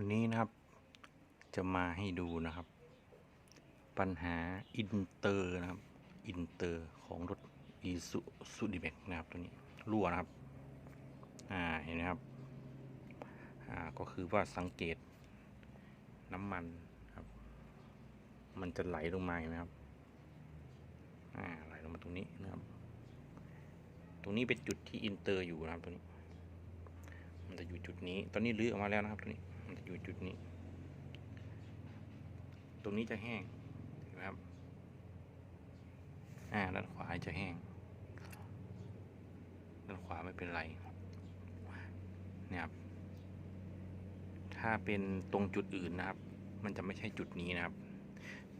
วันนี้นะครับ จะมาให้ดูนะครับ ปัญหาอินเตอร์นะครับ อินเตอร์ของรถอีซูซูดีแม็กนะครับตัวนี้รั่วนะครับ อ่าเห็นไหมครับ อ่าก็คือว่าสังเกตน้ำมันครับ มันจะไหลลงมาเห็นไหมครับ อ่าไหลลงมาตรงนี้นะครับ ตรงนี้เป็นจุดที่อินเตอร์อยู่นะครับตัวนี้ มันจะอยู่จุดนี้ ตอนนี้ลื้อออกมาแล้วนะครับตัวนี้ มันจะอยู่จุดนี้ ตรงนี้จะแห้งเห็นไหมครับอ่าด้านขวาจะแห้งด้านขวาไม่เป็นไรเนี่ยครับ ถ้าเป็นตรงจุดอื่นนะครับ มันจะไม่ใช่จุดนี้นะครับ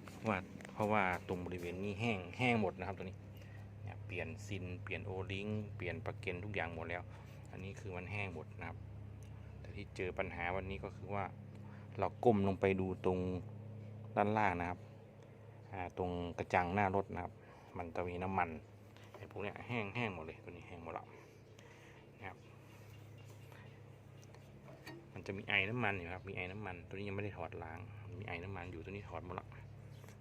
เพราะว่าเพราะว่าตรงบริเวณนี้แห้งแห้งหมดนะครับตัวนี้เปลี่ยนซินเปลี่ยนโอลิงเปลี่ยนประเก็นทุกอย่างหมดแล้ว อันนี้คือมันแห้งหมดนะครับ ที่เจอปัญหาวันนี้ก็คือว่า เราก้มลงไปดูตรงด้านล่างนะครับตรงกระจังหน้ารถนะครับ มันจะมีน้ำมันไอ้พวกนี้แห้งแห้งหมดเลยตัวนี้แห้งหมดแล้วนะครับมันจะมีไอ้น้ำมันอยู่ครับมีไอ้น้ำมัน ตัวนี้ยังไม่ได้ถอดล้าง มีไอ้น้ำมันอยู่ตัวนี้ถอดหมดละ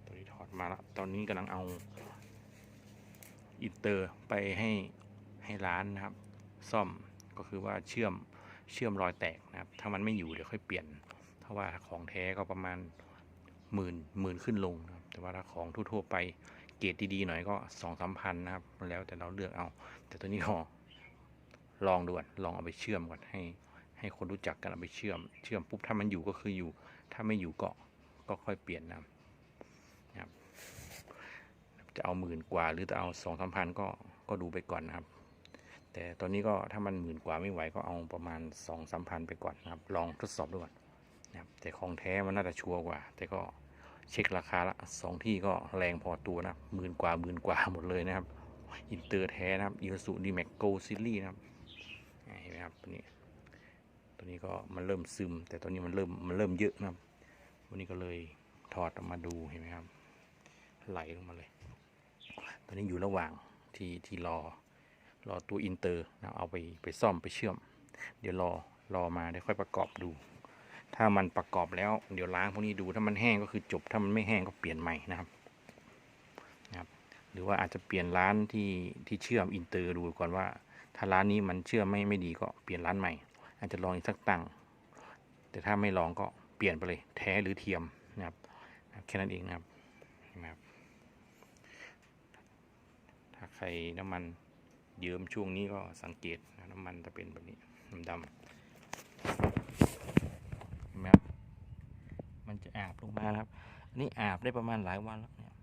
ตัวนี้ถอดมาแล้วตอนนี้กำลังเอาอินเตอร์ไปให้ให้ร้านนะครับ ซ่อมก็คือว่าเชื่อม เชื่อมรอยแตกนะครับ ถ้ามันไม่อยู่เดี๋ยวค่อยเปลี่ยน ถ้าว่าของแท้ก็ประมาณหมื่นหมื่นขึ้นลงนะครับ แต่ว่าถ้าของทั่วๆไปเกรดดีๆหน่อยก็สองสามพันนะครับ แล้วแต่เราเลือกเอา แต่ตัวนี้ก็ลองดูก่อนลองเอาไปเชื่อมก่อนให้ ให้คนรู้จักกันเอาไปเชื่อม เชื่อมปุ๊บถ้ามันอยู่ก็คืออยู่ ถ้าไม่อยู่ก็ก็ค่อยเปลี่ยนนะครับนะครับจะเอาหมื่นกว่าหรือจะเอาสองสามพันก็ก็ดูไปก่อนนะครับ แต่ตอนนี้ก็ถ้ามันหมื่นกว่าไม่ไหวก็เอาประมาณสองสามพันไปก่อนนะครับ ลองทดสอบดูก่อนนะครับแต่ของแท้มันน่าจะชัวร์กว่า แต่ก็เช็คราคาละสองที่ก็แรงพอตัวนะหมื่นกว่าหมื่นกว่าหมดเลยนะครับอินเตอร์แท้นะครับอีซูดีแม็กโกซิลี่นะครับเห็นไหมครับตัวนี้ตัวนี้ก็มันเริ่มซึม แต่ตอนนี้มันเริ่มมันเริ่มเยอะนะครับ วันนี้ก็เลยถอดออกมาดูเห็นไหมครับ ไหลลงมาเลย ตอนนี้อยู่ระหว่างที่ที่รอ รอตัวอินเตอร์นะเอาไปไปซ่อมไปเชื่อม เดี๋ยวรอรอมาเดี๋ยวค่อยประกอบดู ถ้ามันประกอบแล้วเดี๋ยวล้างพวกนี้ดูถ้ามันแห้งก็คือจบถ้ามันไม่แห้งก็เปลี่ยนใหม่นะครับนะครับหรือว่าอาจจะเปลี่ยนร้านที่ที่เชื่อมอินเตอร์ดูก่อนว่า ถ้าร้านนี้มันเชื่อมไม่ไม่ดีก็เปลี่ยนร้านใหม่ อาจจะลองอีกสักตั้งแต่ถ้าไม่ลองก็เปลี่ยนไปเลยแท้หรือเทียมนะครับแค่นั้นเองนะครับนไหมครับถ้าใครน้ำมัน เยิ้มช่วงนี้ก็สังเกตนะน้ำมันจะเป็นแบบนี้ดำๆเห็นไหมครับมันจะอาบลงมาครับอันนี้อาบได้ประมาณหลายวันแล้วเนี่ย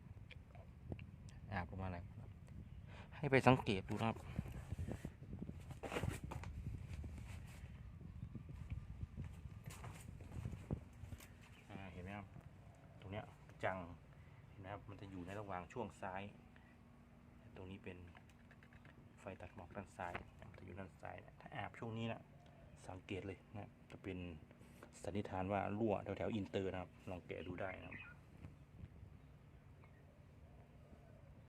อาบลงมาหลายวันแล้วให้ไปสังเกตดูครับเห็นไหมครับตรงเนี้ยจังเห็นไหมครับมันจะอยู่ในระหว่างช่วงซ้าย ตรงนี้เป็นไฟตัดหมอกด้าน ซ้ายจะอยู่ด้านซ้ายนะถ้าอาบช่วงนี้นะสังเกตเลยนะจะเป็นสันนิษฐานว่ารั่วแถวๆอินเตอร์นะครับลองแกะดูได้นะครับ